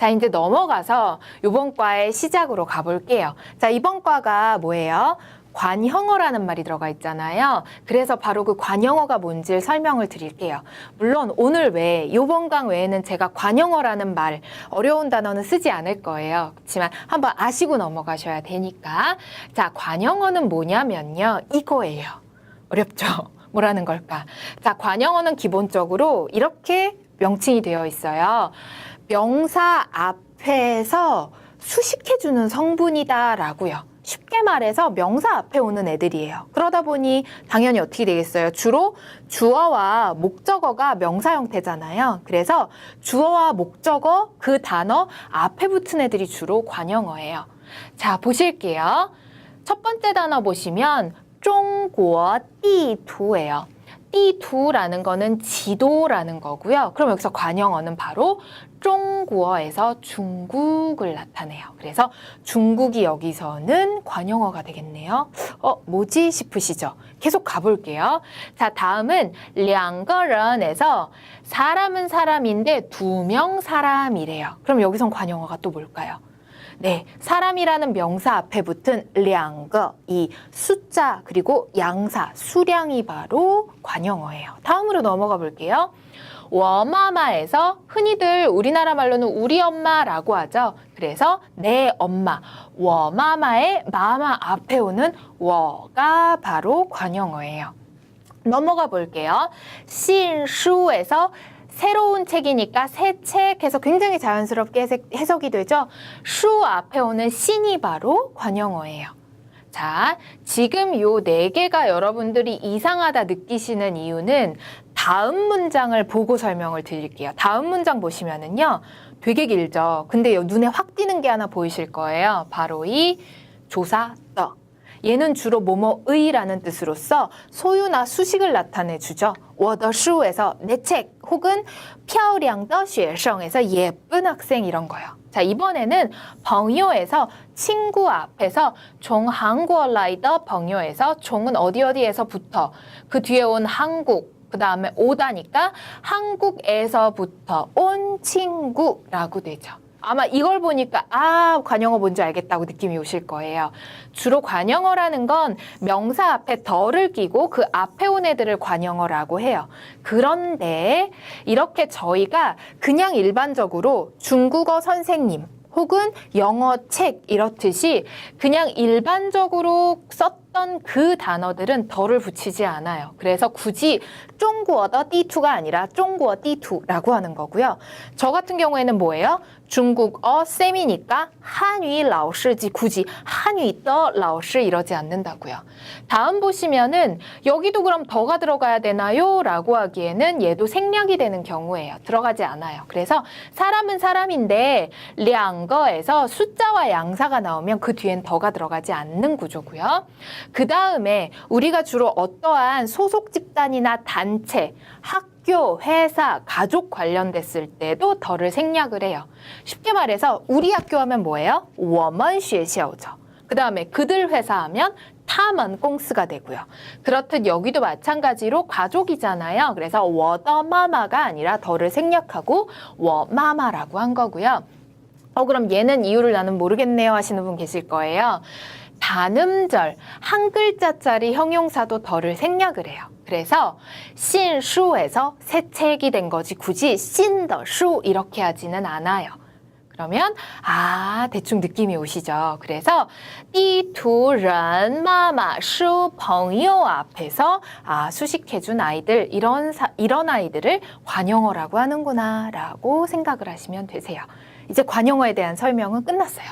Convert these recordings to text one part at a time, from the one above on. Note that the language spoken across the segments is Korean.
자, 이제 넘어가서 이번 과의 시작으로 가볼게요. 자, 이번 과가 뭐예요? 관형어라는 말이 들어가 있잖아요. 그래서 바로 그 관형어가 뭔지 설명을 드릴게요. 물론 오늘 외에 이번 강 외에는 제가 관형어라는 말 어려운 단어는 쓰지 않을 거예요. 그렇지만 한번 아시고 넘어가셔야 되니까. 자, 관형어는 뭐냐면요. 이거예요. 어렵죠? 뭐라는 걸까? 자, 관형어는 기본적으로 이렇게 명칭이 되어 있어요. 명사 앞에서 수식해주는 성분이다라고요. 쉽게 말해서 명사 앞에 오는 애들이에요. 그러다 보니 당연히 어떻게 되겠어요? 주로 주어와 목적어가 명사 형태잖아요. 그래서 주어와 목적어 그 단어 앞에 붙은 애들이 주로 관형어예요. 자, 보실게요. 첫 번째 단어 보시면 중국디투예요. 띠두라는 거는 지도라는 거고요. 그럼 여기서 관영어는 바로 쫑구어에서 중국을 나타내요. 그래서 중국이 여기서는 관영어가 되겠네요. 어, 뭐지 싶으시죠? 계속 가볼게요. 자, 다음은 량거런에서 사람은 사람인데 두 명 사람이래요. 그럼 여기선 관영어가 또 뭘까요? 네, 사람이라는 명사 앞에 붙은 两个,이 숫자 그리고 양사, 수량이 바로 관형어예요. 다음으로 넘어가 볼게요. 워마마에서 흔히들 우리나라 말로는 우리 엄마라고 하죠. 그래서 내 엄마, 워마마의 마마 앞에 오는 워가 바로 관형어예요. 넘어가 볼게요. 신수에서 새로운 책이니까 새 책 해서 굉장히 자연스럽게 해석- 해석이 되죠. 수 앞에 오는 신이 바로 관형어예요. 자, 지금 요 네 개가 여러분들이 이상하다 느끼시는 이유는 다음 문장을 보고 설명을 드릴게요. 다음 문장 보시면은요, 되게 길죠. 근데 요 눈에 확 띄는 게 하나 보이실 거예요. 바로 이 조사 떠. 얘는 주로 뭐뭐의라는 뜻으로서 소유나 수식을 나타내 주죠. 我的书에서 내 책 혹은 漂亮的学生에서 예쁜 학생 이런 거요. 자, 이번에는 朋友에서 친구 앞에서 종 한국어 라이더 朋友에서 종은 어디 어디에서부터 그 뒤에 온 한국 그 다음에 오다니까 한국에서부터 온 친구라고 되죠. 아마 이걸 보니까 아 관형어 뭔지 알겠다고 느낌이 오실 거예요. 주로 관형어라는 건 명사 앞에 덜을 끼고 그 앞에 온 애들을 관형어라고 해요. 그런데 이렇게 저희가 그냥 일반적으로 중국어 선생님 혹은 영어 책 이렇듯이 그냥 일반적으로 썼던 그 단어들은 덜을 붙이지 않아요. 그래서 굳이 중국어 띠투가 아니라 중국어 띠투라고 하는 거고요. 저 같은 경우에는 뭐예요? 중국어 쌤이니까 한위 라오시지 굳이 한위 더 라오시 이러지 않는다고요. 다음 보시면은 여기도 그럼 더가 들어가야 되나요? 라고 하기에는 얘도 생략이 되는 경우예요. 들어가지 않아요. 그래서 사람은 사람인데 两个에서 숫자와 양사가 나오면 그 뒤엔 더가 들어가지 않는 구조고요. 그 다음에 우리가 주로 어떠한 소속 집단이나 단체, 학교, 회사, 가족 관련됐을 때도 덜을 생략을 해요. 쉽게 말해서 우리 학교 하면 뭐예요? 워먼学校죠. 그 다음에 그들 회사 하면 타먼 꽁스가 되고요. 그렇듯 여기도 마찬가지로 가족이잖아요. 그래서 워더마마가 아니라 덜을 생략하고 워마마라고 한 거고요. 어, 그럼 얘는 이유를 나는 모르겠네요 하시는 분 계실 거예요. 단음절 한 글자짜리 형용사도 덜을 생략을 해요. 그래서 신수에서 새 책이 된 거지 굳이 신더수 이렇게 하지는 않아요. 그러면 아 대충 느낌이 오시죠. 그래서 띠두런 마마 수朋友 앞에서 아 수식해준 아이들 이런 사, 이런 아이들을 관용어라고 하는구나라고 생각을 하시면 되세요. 이제 관용어에 대한 설명은 끝났어요.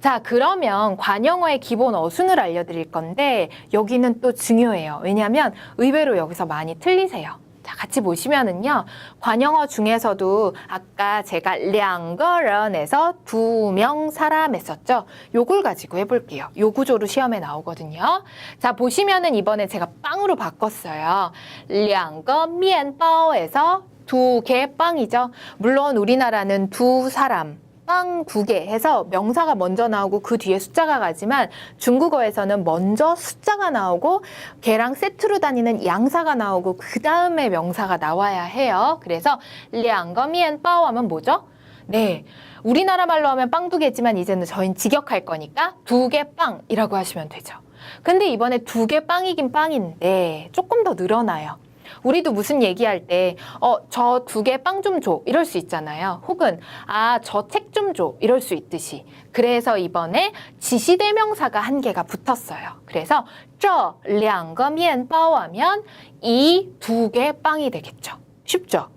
자, 그러면 관용어의 기본 어순을 알려드릴 건데 여기는 또 중요해요. 왜냐하면 의외로 여기서 많이 틀리세요. 자, 같이 보시면은요. 관영어 중에서도 아까 제가 량거런에서 두 명 사람 했었죠. 요걸 가지고 해볼게요. 요 구조로 시험에 나오거든요. 자, 보시면은 이번에 제가 빵으로 바꿨어요. 량거 면바오에서 두 개 빵이죠. 물론 우리나라는 두 사람, 빵국에 해서 명사가 먼저 나오고 그 뒤에 숫자가 가지만 중국어에서는 먼저 숫자가 나오고 개랑 세트로 다니는 양사가 나오고 그 다음에 명사가 나와야 해요. 그래서 량거미엔 빠오 하면 뭐죠? 네. 우리나라 말로 하면 빵 두 개지만 이제는 저희는 직역할 거니까 두 개 빵이라고 하시면 되죠. 근데 이번에 두 개 빵이긴 빵인데 조금 더 늘어나요. 우리도 무슨 얘기할 때, 어, 저 두 개 빵 좀 줘. 이럴 수 있잖아요. 혹은, 아, 저 책 좀 줘. 이럴 수 있듯이. 그래서 이번에 지시대명사가 한 개가 붙었어요. 그래서, 这两个面包 하면 이 두 개 빵이 되겠죠. 쉽죠?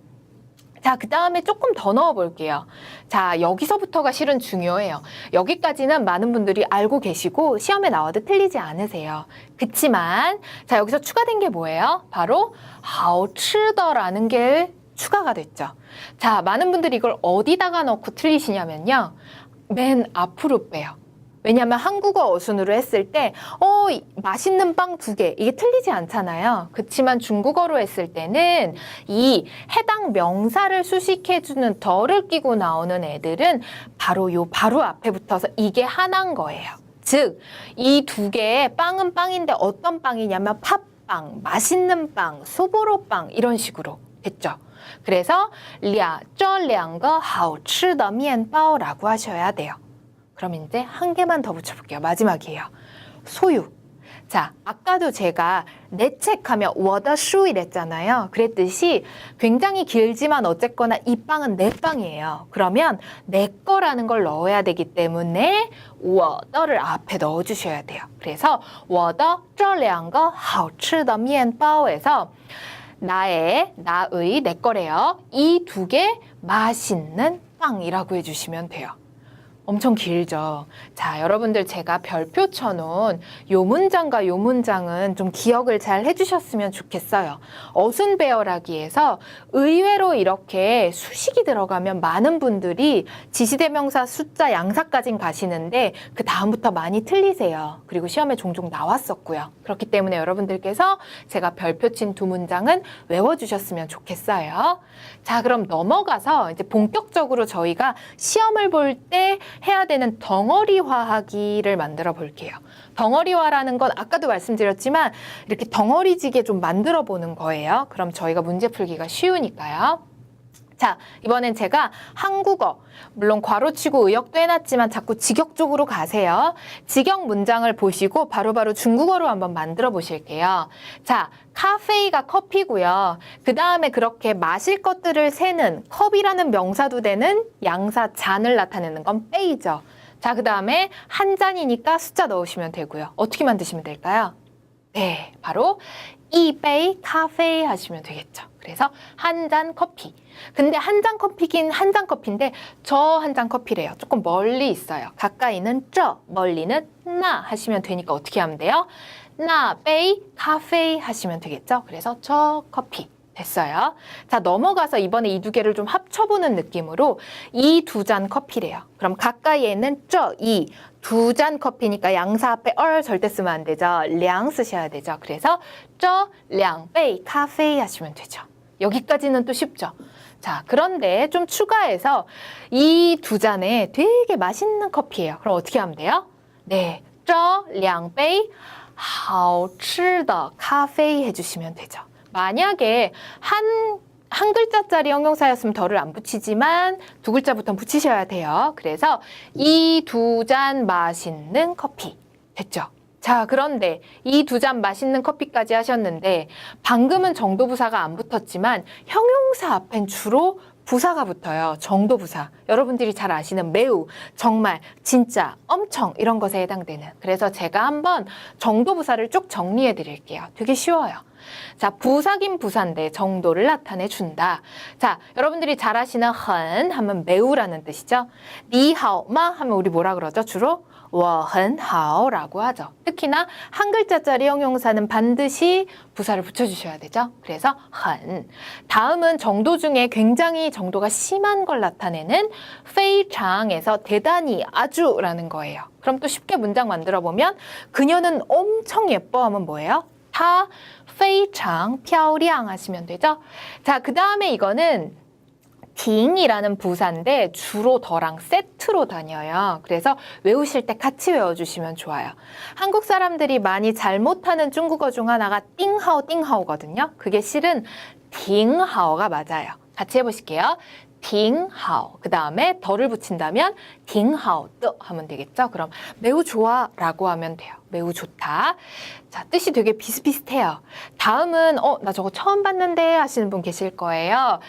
자, 그 다음에 조금 더 넣어볼게요. 자, 여기서부터가 실은 중요해요. 여기까지는 많은 분들이 알고 계시고 시험에 나와도 틀리지 않으세요. 그치만, 자, 여기서 추가된 게 뭐예요? 바로, 하오츠더라는 게 추가가 됐죠. 자, 많은 분들이 이걸 어디다가 넣고 틀리시냐면요. 맨 앞으로 빼요. 왜냐하면 한국어 어순으로 했을 때, 어, 이- 맛있는 빵 두 개, 이게 틀리지 않잖아요. 그치만 중국어로 했을 때는 이 해당 명사를 수식해주는 덜을 끼고 나오는 애들은 바로 요 바로 앞에 붙어서 이게 하나인 거예요. 즉, 이 두 개의 빵은 빵인데 어떤 빵이냐면 팥빵, 맛있는 빵, 소보로빵 이런 식으로 됐죠. 그래서 俩这两个好吃的面包라고 하셔야 돼요. 그럼 이제 한 개만 더 붙여볼게요. 마지막이에요. 소유. 자, 아까도 제가 내 책 하면 워더슈 이랬잖아요. 그랬듯이 굉장히 길지만 어쨌거나 이 빵은 내 빵이에요. 그러면 내 거라는 걸 넣어야 되기 때문에 워더를 앞에 넣어주셔야 돼요. 그래서 워더 쩌레한거 하우츠더 미엔바오에서 나의, 나의, 내 거래요. 이 두 개 맛있는 빵이라고 해주시면 돼요. 엄청 길죠. 자, 여러분들 제가 별표 쳐놓은 요 문장과 요 문장은 좀 기억을 잘 해주셨으면 좋겠어요. 어순 배열하기에서 의외로 이렇게 수식이 들어가면 많은 분들이 지시대명사 숫자 양사까진 가시는데 그 다음부터 많이 틀리세요. 그리고 시험에 종종 나왔었고요. 그렇기 때문에 여러분들께서 제가 별표 친 두 문장은 외워주셨으면 좋겠어요. 자, 그럼 넘어가서 이제 본격적으로 저희가 시험을 볼때 해야 되는 덩어리화하기를 만들어 볼게요. 덩어리화라는 건 아까도 말씀드렸지만 이렇게 덩어리지게 좀 만들어 보는 거예요. 그럼 저희가 문제 풀기가 쉬우니까요. 자, 이번엔 제가 한국어, 물론 괄호치고 의역도 해놨지만 자꾸 직역 쪽으로 가세요. 직역 문장을 보시고 바로 바로 중국어로 한번 만들어 보실게요. 자, 카페이가 커피고요. 그 다음에 그렇게 마실 것들을 세는 컵이라는 명사도 되는 양사 잔을 나타내는 건 빼이죠. 자, 그 다음에 한 잔이니까 숫자 넣으시면 되고요. 어떻게 만드시면 될까요? 네, 바로 이베이 카페 하시면 되겠죠. 그래서 한 잔 커피. 근데 한 잔 커피긴 한 잔 커피인데 저 한 잔 커피래요. 조금 멀리 있어요. 가까이는 저, 멀리는 나 하시면 되니까 어떻게 하면 돼요? 나 베이 카페 하시면 되겠죠. 그래서 저 커피. 됐어요. 자, 넘어가서 이번에 이 두 개를 좀 합쳐보는 느낌으로 이 두 잔 커피래요. 그럼 가까이에는 저, 이 두 잔 커피니까 양사 앞에 얼 절대 쓰면 안 되죠. 량 쓰셔야 되죠. 그래서 저, 량, 베이, 카페 하시면 되죠. 여기까지는 또 쉽죠. 자, 그런데 좀 추가해서 이 두 잔에 되게 맛있는 커피예요. 그럼 어떻게 하면 돼요? 네, 这两杯好吃的咖啡 해주시면 되죠. 만약에 한, 한 글자짜리 형용사였으면 덜을 안 붙이지만 두 글자부터 붙이셔야 돼요. 그래서 이 두 잔 맛있는 커피. 됐죠? 자, 그런데 이 두 잔 맛있는 커피까지 하셨는데 방금은 정도 부사가 안 붙었지만 형용사 앞엔 주로 부사가 붙어요. 정도 부사. 여러분들이 잘 아시는 매우, 정말, 진짜, 엄청 이런 것에 해당되는. 그래서 제가 한번 정도 부사를 쭉 정리해 드릴게요. 되게 쉬워요. 자, 부사긴 부사인데 정도를 나타내 준다. 자, 여러분들이 잘 아시는 헌 하면 매우라는 뜻이죠. 니하오마 하면 우리 뭐라 그러죠? 주로 워헌하오라고 하죠. 특히나 한 글자짜리 형용사는 반드시 부사를 붙여주셔야 되죠. 그래서 헌. 다음은 정도 중에 굉장히 정도가 심한 걸 나타내는 페이창에서 대단히 아주라는 거예요. 그럼 또 쉽게 문장 만들어 보면 그녀는 엄청 예뻐하면 뭐예요? 타 페이창 펴량 하시면 되죠. 자, 그 다음에 이거는 딩이라는 부사인데 주로 더랑 세트로 다녀요. 그래서 외우실 때 같이 외워주시면 좋아요. 한국 사람들이 많이 잘못하는 중국어 중 하나가 띵하오 띵하오거든요. 그게 실은 딩하오가 맞아요. 같이 해보실게요. 挺好. 그 다음에 덜을 붙인다면 挺好的 하면 되겠죠? 그럼 매우 좋아라고 하면 돼요. 매우 좋다. 자, 뜻이 되게 비슷비슷해요. 다음은 어, 나 저거 처음 봤는데 하시는 분 계실 거예요.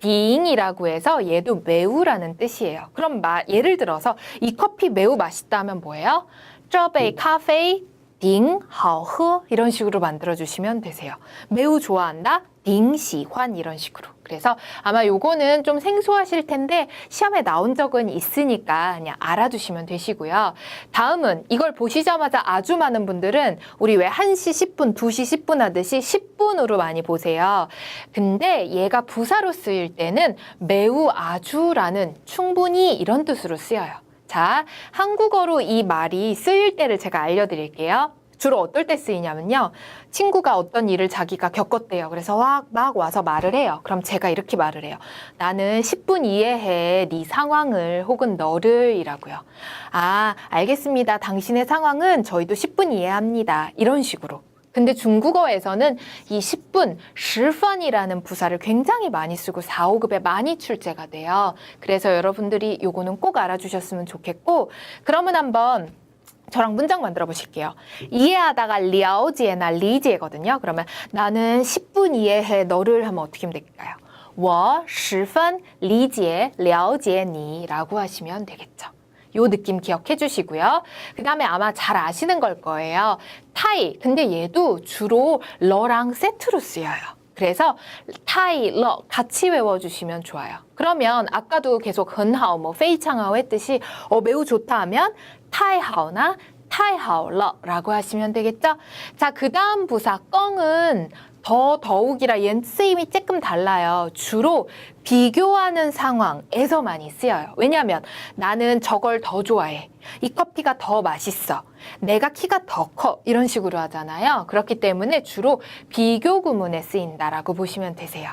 딩이라고 해서 얘도 매우라는 뜻이에요. 그럼 마, 예를 들어서 이 커피 매우 맛있다 하면 뭐예요? 这杯咖啡 딩, 好喝 이런 식으로 만들어 주시면 되세요. 매우 좋아한다. 딩, 시환 이런 식으로. 그래서 아마 요거는 좀 생소하실 텐데 시험에 나온 적은 있으니까 그냥 알아두시면 되시고요. 다음은 이걸 보시자마자 아주 많은 분들은 우리 왜 1시 10분, 2시 10분 하듯이 10분으로 많이 보세요. 근데 얘가 부사로 쓰일 때는 매우 아주라는 충분히 이런 뜻으로 쓰여요. 자, 한국어로 이 말이 쓰일 때를 제가 알려드릴게요. 주로 어떨 때 쓰이냐면요. 친구가 어떤 일을 자기가 겪었대요. 그래서 막, 막 와서 말을 해요. 그럼 제가 이렇게 말을 해요. 나는 10분 이해해. 네 상황을 혹은 너를 이라고요. 아, 알겠습니다. 당신의 상황은 저희도 10분 이해합니다. 이런 식으로. 근데 중국어에서는 이 10분, 10분이라는 부사를 굉장히 많이 쓰고 4, 5급에 많이 출제가 돼요. 그래서 여러분들이 요거는 꼭 알아주셨으면 좋겠고, 그러면 한번 저랑 문장 만들어 보실게요. 이해하다가 了解나 리지에거든요. 그러면 나는 10분 이해해 너를 하면 어떻게 하면 될까요? 我十分理解了解你라고 하시면 되겠죠. 요 느낌 기억해 주시고요. 그 다음에 아마 잘 아시는 걸 거예요. 타이. 근데 얘도 주로 러랑 세트로 쓰여요. 그래서 타이, 러 같이 외워주시면 좋아요. 그러면 아까도 계속 근하오, 뭐 페이창하오 했듯이 어, 매우 좋다 하면 타이하오나 타이하오 러라고 하시면 되겠죠? 자, 그 다음 부사 껑은 더 더욱이라 얜 쓰임이 조금 달라요. 주로 비교하는 상황에서 많이 쓰여요. 왜냐하면 나는 저걸 더 좋아해. 이 커피가 더 맛있어. 내가 키가 더 커. 이런 식으로 하잖아요. 그렇기 때문에 주로 비교 구문에 쓰인다라고 보시면 되세요.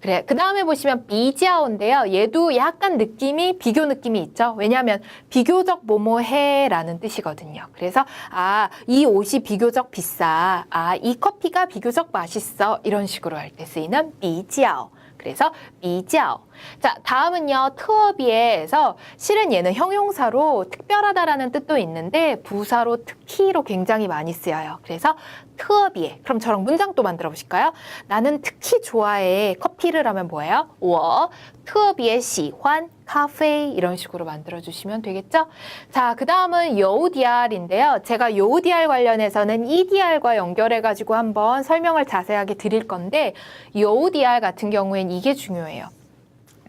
그래. 그 다음에 보시면 비지아오인데요. 얘도 약간 느낌이 비교 느낌이 있죠. 왜냐하면 비교적 뭐뭐해라는 뜻이거든요. 그래서 아, 이 옷이 비교적 비싸. 아, 이 커피가 비교적 맛있어. 이런 식으로 할 때 쓰이는 비지아오. 그래서 미지아오. 자, 다음은요. 트어비에에서 실은 얘는 형용사로 특별하다라는 뜻도 있는데 부사로 특히로 굉장히 많이 쓰여요. 그래서 투어비에. 그럼 저랑 문장도 만들어 보실까요? 나는 특히 좋아해. 커피를 하면 뭐예요? 워 투어비에 시환 카페 이런 식으로 만들어 주시면 되겠죠? 자, 그다음은 요디알인데요. 제가 요디알 관련해서는 EDR과 연결해 가지고 한번 설명을 자세하게 드릴 건데 요디알 같은 경우엔 이게 중요해요.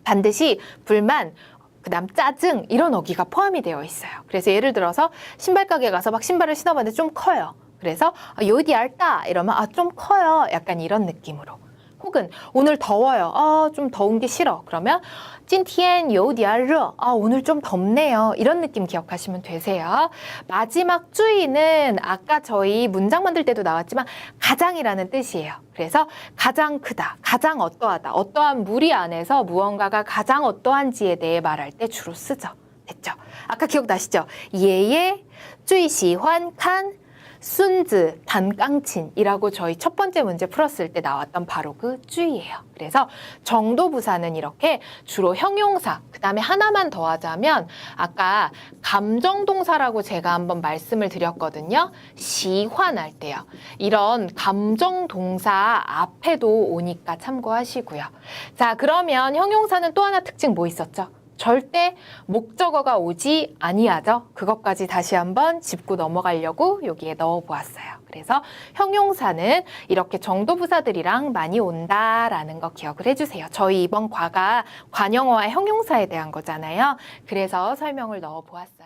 반드시 불만 그다음 짜증 이런 어기가 포함이 되어 있어요. 그래서 예를 들어서 신발 가게 가서 막 신발을 신어봤는데 좀 커요. 그래서 아, 요디 알다 이러면 아 좀 커요. 약간 이런 느낌으로. 혹은 오늘 더워요. 아, 좀 더운 게 싫어. 그러면 찐티엔 요디아르. 아, 오늘 좀 덥네요. 이런 느낌 기억하시면 되세요. 마지막 주의는 아까 저희 문장 만들 때도 나왔지만 가장이라는 뜻이에요. 그래서 가장 크다, 가장 어떠하다, 어떠한 무리 안에서 무언가가 가장 어떠한지에 대해 말할 때 주로 쓰죠. 됐죠? 아까 기억나시죠? 예예, 쭈이 시환 칸 순즈 단깡친이라고 저희 첫 번째 문제 풀었을 때 나왔던 바로 그 쭈이예요. 그래서 정도 부사는 이렇게 주로 형용사, 그 다음에 하나만 더 하자면 아까 감정 동사라고 제가 한번 말씀을 드렸거든요. 시환할 때요. 이런 감정 동사 앞에도 오니까 참고하시고요. 자, 그러면 형용사는 또 하나 특징 뭐 있었죠? 절대 목적어가 오지 아니하죠. 그것까지 다시 한번 짚고 넘어가려고 여기에 넣어 보았어요. 그래서 형용사는 이렇게 정도부사들이랑 많이 온다라는 거 기억을 해주세요. 저희 이번 과가 관영어와 형용사에 대한 거잖아요. 그래서 설명을 넣어 보았어요.